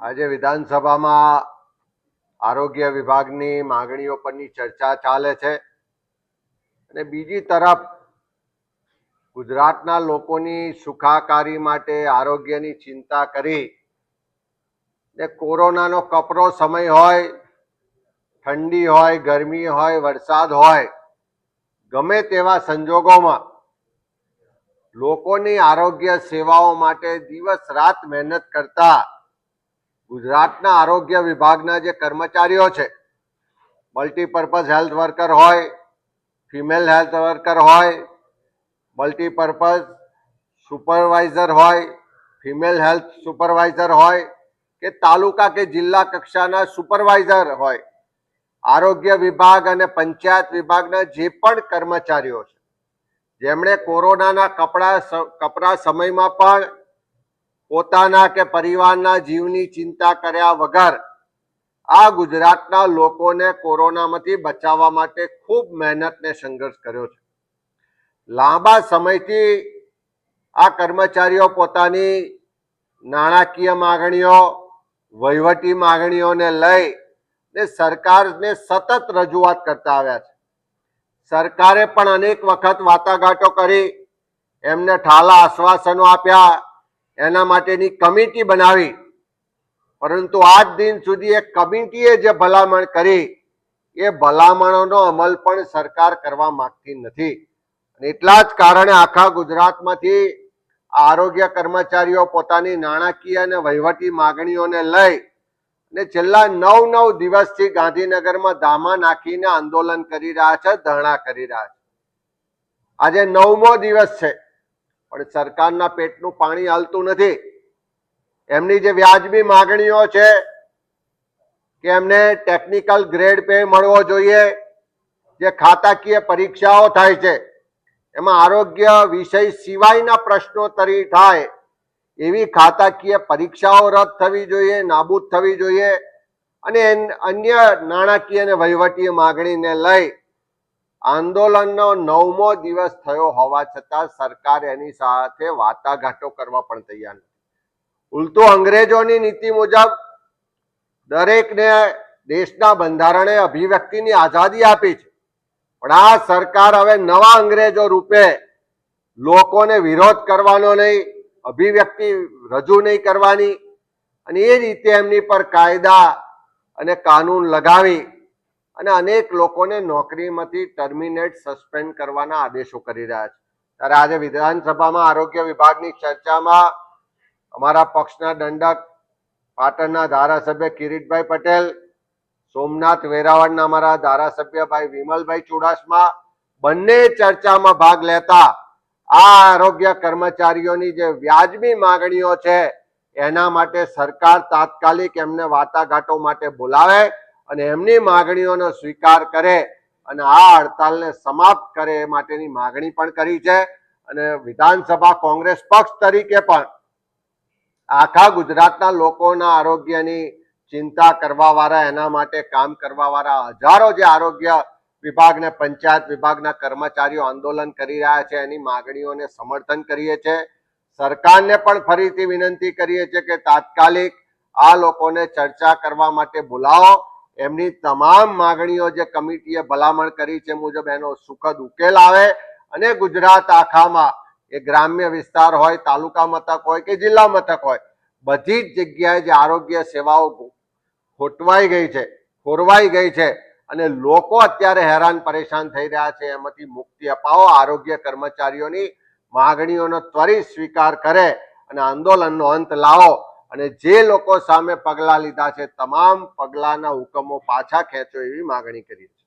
આજે વિધાનસભામાં આરોગ્ય વિભાગની માગણીઓ પરની ચર્ચા ચાલે છે અને બીજી તરફ ગુજરાતના લોકોની સુખાકારી માટે આરોગ્યની ચિંતા કરી ને કોરોનાનો કપરો સમય હોય, ઠંડી હોય, ગરમી હોય, વરસાદ હોય, ગમે તેવા સંજોગોમાં લોકોની આરોગ્ય સેવાઓ માટે દિવસ રાત મહેનત કરતા ગુજરાતના આરોગ્ય વિભાગના જે કર્મચારીઓ છે મલ્ટીપર્પઝ હેલ્થ વર્કર હોય ફિમેલ હેલ્થ વર્કર હોય મલ્ટીપર્પઝ સુપરવાઇઝર હોય ફિમેલ હેલ્થ સુપરવાઇઝર હોય, કે તાલુકા કે જિલ્લા કક્ષાના સુપરવાઇઝર હોય, આરોગ્ય વિભાગ અને પંચાયત વિભાગના જે પણ કર્મચારીઓ છે, જેમણે કોરોનાના કપડા કપરા સમયમાં પણ પોતાના કે પરિવારના જીવની ચિંતા કર્યા વગર આ ગુજરાતના લોકોને કોરોનામાંથી બચાવવા માટે ખૂબ મહેનતને સંઘર્ષ કર્યો છે. લાંબા સમયથી આ કર્મચારીઓ પોતાની નાણાકીય માગણીઓ, વહીવટી માગણીઓને લઈ ને સરકારને સતત રજૂઆત કરતા આવ્યા છે. સરકારે પણ અનેક વખત વાટાઘાટો કરી, એમને ઠાલા આશ્વાસનો આપ્યા એના માટેની કમિટી બનાવી. પરંતુ આજ દિન સુધી એ કમિટીએ જે ભલામણ કરી, એ ભલામણોનો અમલ પણ સરકાર કરવા માંગતી નથી. અને એટલા જ કારણે આખા ગુજરાતમાંથી આરોગ્ય કર્મચારીઓ પોતાની નાણાકીય અને વહીવટી માગણીઓને લઈ ને છેલ્લા નવ નવ દિવસથી ગાંધીનગરમાં ધામા નાખીને આંદોલન કરી રહ્યા છે, ધરણા કરી રહ્યા છે. આજે નવમો દિવસ છે. પણ સરકારના પેટનું પાણી હાલતું નથી. એમની જે વ્યાજબી માગણીઓ છે કે એમને ટેકનિકલ ગ્રેડ પે મળવો જોઈએ, જે ખાતાકીય પરીક્ષાઓ થાય છે, એમાં આરોગ્ય વિષય સિવાયના પ્રશ્નોત્તરી થાય, એવી ખાતાકીય પરીક્ષાઓ રદ થવી જોઈએ, નાબૂદ થવી જોઈએ, અને અન્ય નાણાકીય અને વહીવટી માગણીને લઈ આંદોલનનો નવમો દિવસ થયો હોવા છતાં સરકાર એની સાથે વાટાઘાટો કરવા પણ તૈયાર નથી. ઉલટું અંગ્રેજોની નીતિ મુજબ દરેકને દેશના બંધારણે અભિવ્યક્તિની આઝાદી આપી છે. પણ આ સરકાર હવે નવા અંગ્રેજો રૂપે લોકોને વિરોધ કરવાનો નહીં, અભિવ્યક્તિ રજૂ નહીં કરવાની અને એ રીતે એમની પર કાયદા અને કાનૂન લગાવી અને અનેક લોકોને નોકરીમાંથી ટર્મિનેટ, સસ્પેન્ડ કરવાના આદેશો કરી રહ્યા છે. ત્યારે આજે વિધાનસભામાં આરોગ્ય વિભાગની ચર્ચામાં અમારા પક્ષના દંડક, પાટણના ધારાસભ્ય કિરીટભાઈ પટેલ, સોમનાથ વેરાવળના અમારા ધારાસભ્ય ભાઈ વિમલભાઈ ચુડાસમા બંને ચર્ચામાં ભાગ લેતા આ આરોગ્ય કર્મચારીઓની જે વ્યાજબી માંગણીઓ છે, એના માટે સરકાર તાત્કાલિક એમને વાટાઘાટો માટે બોલાવે અને એમની માગણીઓનો સ્વીકાર કરે અને આ હડતાલને સમાપ્ત કરે એ માટેની માગણી પણ કરી છે. અને વિધાનસભા કોંગ્રેસ પક્ષ તરીકે પણ આખા ગુજરાતના લોકોના આરોગ્યની ચિંતા કરવા વાળા એના માટે કામ કરવા વાળા હજારો જે આરોગ્ય વિભાગને, પંચાયત વિભાગના કર્મચારીઓ આંદોલન કરી રહ્યા છે, એની માગણીઓને સમર્થન કરીએ છીએ સરકારને પણ ફરીથી વિનંતી કરીએ છીએ કે તાત્કાલિક આ લોકોને ચર્ચા કરવા માટે બોલાવો. એમની તમામ માગણીઓ જે કમિટીએ ભલામણ કરી છે મુજબ એનો સુખદ ઉકેલ આવે અને ગુજરાત આખામાં એ ગ્રામ્ય વિસ્તાર હોય, તાલુકા મથક હોય કે જિલ્લા મથક હોય, બધી જ જગ્યાએ જે આરોગ્ય સેવાઓ ખોટવાઈ ગઈ છે, ખોરવાઈ ગઈ છે અને લોકો અત્યારે હેરાન પરેશાન થઈ રહ્યા છે. એમાંથી મુક્તિ અપાવો, આરોગ્ય કર્મચારીઓની માગણીઓનો ત્વરિત સ્વીકાર કરે અને આંદોલનનો અંત લાવો. અને જે લોકો સામે પગલાં લીધા છે, તમામ પગલાંના હુકમો પાછા ખેંચો એવી માગણી કરી છે